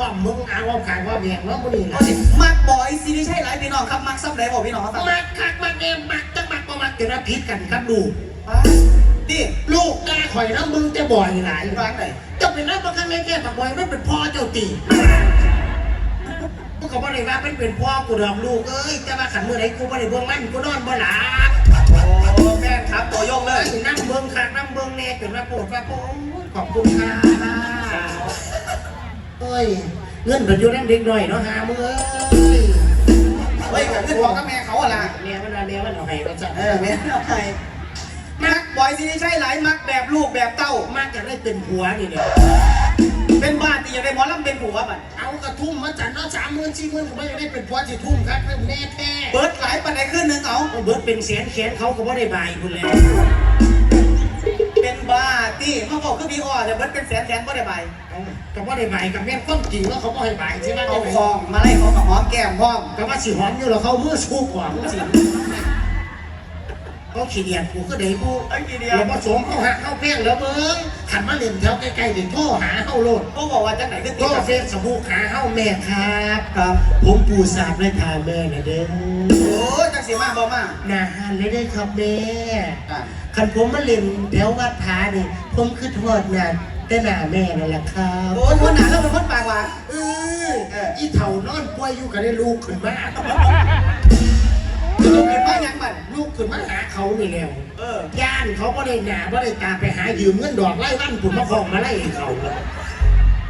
อ้อมมึงเอาว่าขายว่าแม่งว่ามึงนี่เอาสิมักบอยซีนี่ใช่หลายพี่น้องครับมักซ้ำไหนบอกพี่น้องครับมักคักมักเอ็มมักจังมักบ่มักจะรับผิดกันครับลูกดิลูกกาข่อยน้ำมึงจะบ่อยหลายร้านไหนจ้าเป็นนักประกันแม่แก่ปักบ่อยมันเป็นพ่อเจ้าตีกูก็บ่ได้ว่าเป็นเป็นพ่อกูดอกลูกเอ้ยจะมาขันมือไหนกูบ่ได้เบิ่งมันกูนอนบ่หลับโอ้แม่ครับตัวยงเลยนั่งเบิ่งคักนั่งเบิ่งแน่จนมาปวดว่าโอ้ยขอบคุณค่ะเอ้ ยเงินเป็นอยู่นั่นเด็กหน่อยเนาะหามึงเอ้ยเฮ้ยกับขึ้นบอกกับแม่เขาอะล่ะแม่มันเอาแม่มันเอาให้ก็จะเออแม่เอาไปมักบอยซีนี่ใช่หลายมักแบบลูกแบบเต้า มากจะได้เป็นผัวนี่เดียวเป็นบ้านที่อยากได้หมอลำเป็นผัวบัดเอากระทุ่มมาจันเนาะสามหมื่นสี่หมื่นก็ไม่ได้เป็นผัวที่ทุ่มครับแน่แท้เบิร์ดหลายปันไหนขึ้นหนึ่งเอา เบิร์ดเป็นแสนแขนเขาก็บ่ได้บายคุณแล้วเป็น บ้าที่มาบอกคือพี่อ้อแต่เบิร์ดเป็นแสนแสนก็ได้ใบเอาก็บ่ได้บายกับแม่นความจริงว่าเขาบ่ให้บายใช่ไหมเอาคองมาไล่เขากับหอมแก้มพร้อมก็ว่าสิหอมอยู่แล้วเขามือสู้กว่ามือสิเขาขี้เดียดกูก็ได้กูไอ้กี่เดียเดี๋วยวผสมเข้าหักเข้าแป้งแล้วมึง ขันมาเล่นแถวใกล้ๆเดี๋ยวโทรหาเข้าโลดก็บอกว่าจังไหนขึ้นก็ที่กับเฟซบุ๊กหาเข้าแม่ครับครับ ผมปูสาบและทาแม่นะเด้อโอ้จังสีมาบอมานาฮันเลยได้อครับแม่อะคันผมมาเล่นแถววัดผานี่ผมคือทอดงานแต่หน้าแม่นั่นแหละครับโอ้ยคนหนาแล้วเป็นคนปากหวานเอออีเถ่านอนป่วยอยู่ก็ได้ลูกขึ้นมา ลูกเป็นบ้ายังบัดลูกขึ้นมาหาเขานี่แล้ว เออย่านเขาก็ได้หนาก็ได้ตามไปหายืมเงินดอกไล่วันผุนมาคองมาไล่เขา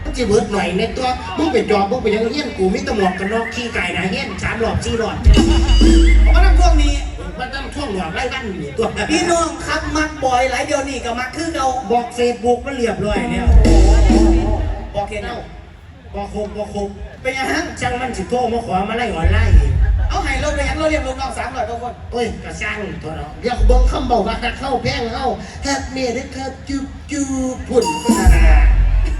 มันจะเบิดหน่อยในตัวมึงไปจอบมึงไปยังเฮี้ยนกูมีตำรวจกันนอกขี้ไก่นะเฮี้ยนสามหลอดสี่หลอดผมมาทำช่วงนี้มันต้องช่วงหลอดไล่วันนี่ตัวพี่น้องครับมักบอยหลายเดียวนี่กับมักคือเก่าบอกเฟซบุ๊กมันเรียบร้อยแล้วบอกเห็นเอาบอกคงบอกคงเป็นยังไงช่างมันสิโทรมาขอมาไล่ออนไล่ เราเรียกลูกน้องสามร้อยกว่าคนโอ้ยกระช่างตัวเนาอยากเบิ่งคำบอกว่าเข้าแพงเข้าแฮกเมียได้ครับจูบจูบพุ่น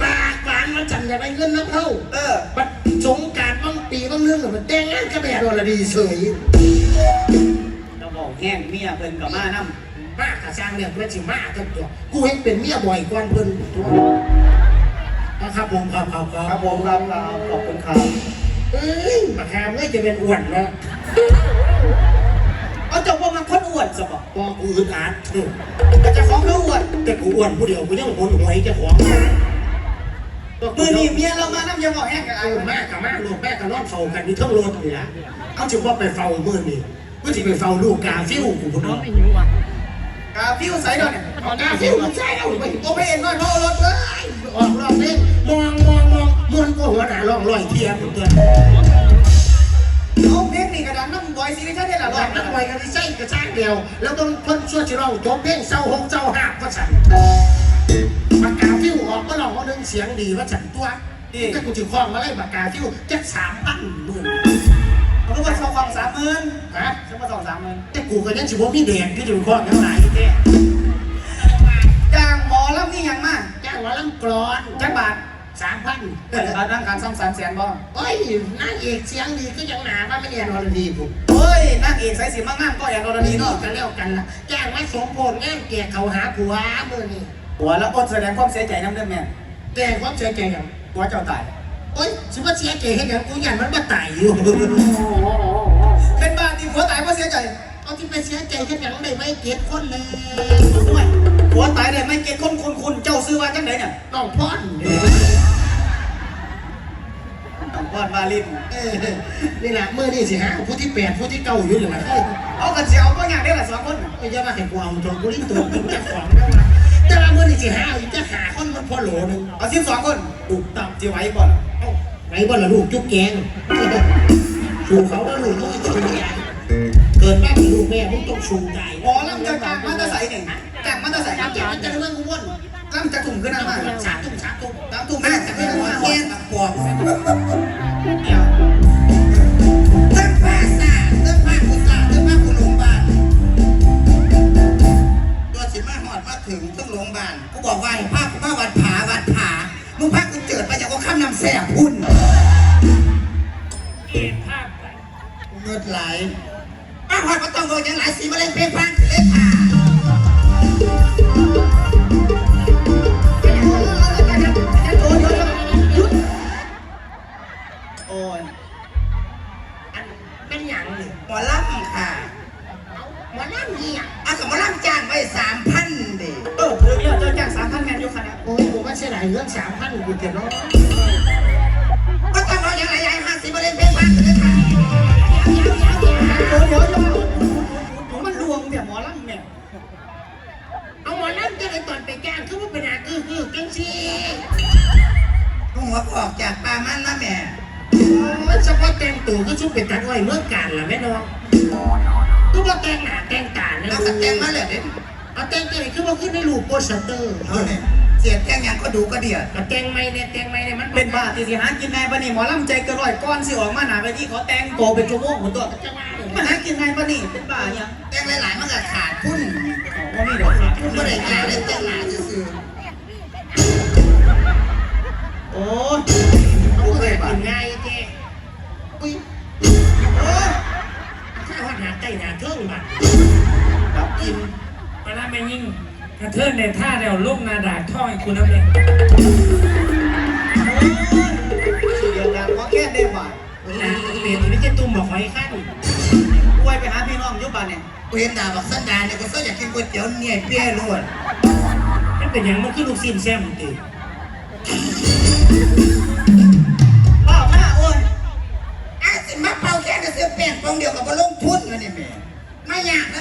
ปากหวานมันจันอยากได้เงินน้ำเข้าเออบัดสงการบางปีบางเรื่องมันแต่งงานก็แบบว่าละดีเฉยเราบอกแห้งเมียเพิ่นกับมานั่มากกระช่างเนี่ยเพื่อนสิมากกันตัวกูเห็นเป็นเมียบ่อยกว่าเพิ่นตัวนะครับผมครับครับครับบผมครับครับขอบคุณครับ เอ้ยมาแคมเลยจะเป็นอ้วนแล้วเอาเจ้าพวกมันคนอ้วนสบพอกูอึดอัดเออแต่เจะของคืออ้วนแต่กูอ้วนผู้เดียวกูยังคนหวยเจะของมือนี่เมียเรามานั่งยังบอกแห้งกันไอ้ไอ้แม่กับแม่ลูกแม่กับนอนเฝ้ากันอยู่ทั้งรถนี่ละเอาถือว่าไปเฝ้ามือนี่ก็จะไปเฝ้าลูกกาฟิวกูพุ่นเนาะกาฟิวใส่ดอกเนี่ยเอากาฟิวมันใช่เอาไปโอเพนน้อยเพราะรถเลยออกรอบนี้มองมองมอง มวนก็หัวหน้าลองลอยเทียมตัวเอาเพลงนี่กระดังน้ำบอยซีรีส์ได้หรอหลังนักมวยกันที่ใช่กระช่างเดียว แล้วต้องคนช่วยชิร้องจบเพลงเศร้าหงเศร้าหักว่าฉันปากกาฟิวออกก็ลองเอาหนึ่งเสียงดีว่าฉันตัวนี่ถ้ากูถือคล้องมาไล่ปากกาฟิวจะสามพันหมื่นมันก็มาสองสามหมื่นฮะฉันมาสองสามหมื่นแต่กูก็ยังสิบ่มีแดงที่ถือคล้องทั้งหลายแท้จ้างหมอแล้วนี่ยังมาจ้างว่าลำกรอนจักบาทสาม พันเกิดการนั่งการซ่อมสามแสนบ่โอ้ยนางเอกเสียงดีก็ยังหนาว่าไม่เรียนอรดีผมเฮ้ยนั่งเอกใส่สีมั่งงามก็อย่างกรณีนี่นอเนาะกกันแล้วกันละจ้างมาสมโพลงานแกเขาหาผัวมือนี่หัวแล้วอดแสดงความเสียใจน้ำเด้อแม่แกความเสียใจอย่างหัวเจ้าตายโอ้ยสิว่าเสียใจให้ยังกูยันมันมาตายอยู่เป็นบ้าที่หัวตายเพราะเสียใจเอาที่ไปเสียใจให้ยังได้ไม่เกียรติคนเลยด้วยหัวตายเนี่ยไม่เก็ตคนคุณคุณเจ้าซื้อว่าจังไหนเนี่ยต้องพ่อนต้ องพอดมาลินเออนี่แหละมือนี่สิฮะผู้ที่แปดผู้ที่เก้าอยู่หรือไม่เอากันเสียวก็อย่างนี้แหละสองคนไม่ใช่ว่าให้กูเอาจนกูลิ้นตัวกูจะของแล้วนะแต่ละมือนี่สิฮะอีกจะหาคนมันพอโหลนึงเอาสิบสองคนถูกต้องจะไหวบ่อนเอ้าไหนบ่ละลูกจุ๊บแกงชูเขาว่าลูกต้องชูใหญ่เกิดมาเป็นลูกแม่มึงต้องชูใหญ่หมอลำจะจากมาตะใสหนึ่งจากมาตะใสจับจับมันจะเรื่องกูว่น ลำจะถุ่มขึ้นมาสามตุ้มสามตุ้มตามถุ่มแม่จะขึ้นมาเย็นปอบเดี๋ยวเรื่องภาษาเรื่องภาคกุศลเรื่องภาคกุลงบาลตัวสิมาหอดมาถึงต้องโรงบาลกูบอกว่าให้าคกูมาวัดผาวัดผามึงภาคกูเจิดมาจากก็ข้ามน้ำแสบพุ่นเห็นภาพไปเงินไหลป้าหอยก็ต้องโดนยังหลายสีมาเล่นเพลงพังเล่นผา ยค่ะนสามพันกูเจ็บน้องก็ต้องเอาอย่างไรใหญ่ห้าสิบประเด็นเพลงพันเลยค่ะเดี๋ยวเดี๋ยวเดี๋ยวมันรวมเนี่ยหมอลำเนี่ยเอาหมอลำจะได้ตอนไปจ้งคือว่าเป็นอาคือคือจังสิลุงหัวออกจากป่ามันนะแม่มันเฉพาะแต่งตัวก็ชุบเป็นตัดไว้เมื่อการละแม่น้องก็ว่าแต่งหน้าแต่งตาแล้แล้วแต่งมาเลยเด็ดเอาแต่งตัวไหนคือว่าขึ้นในรูปโปสเตอร์ เอาเนี่ยเสียแต่งอย่างก็ดูก็เดียดเอาแต่งไม่เนี่ยแต่งไม่เนี่ยมันเป็นบ้าที่สิหากินไงปะนี่หมอลำใจเกินร้อยก้อนสิออกมาหนาไปที่เขาแต่งโตวเป็นชั่วโมงหมดตัวจะว่าเลยมาหากินไงปะนี่เป็นบ้ายังแต่งหลายๆมันก็ขาดทุนว่ามีเดี๋ยวครับก็ได้งานได้แต่งหลายซื่อโอ้ยเขาเคยกินง่ายเจ๊อุ้ยโอ้ยข้าวหาไก่หาเทิงบัดดับกินปลาแม่ยิ่ง กระเทินในท่าเดียวลูกนาดาท่อยคุณน้ำเองเดี๋ยวดังว่าแค่ได้บ่านะเปลี่ยนที่ไม่ใช่ตุ้มบอกหอยขั้นป่วยไปหาพี่น้องยุบบ้านเนี่ยกูเห็นดาบักสันดานเนี่ยกูก็อยากกินก๋วยเตี๋ยวเนี่ยเปี้ยล้วนมันเป็นอย่างมันคือลูกซิมแซมตีเปล่าหน้าโอ้ยอะสิมาเป่าแค่จะซื้อแป้งฟองเดียวกับมาลงทุนกันเนี่ยแม่ไม่ยากนะ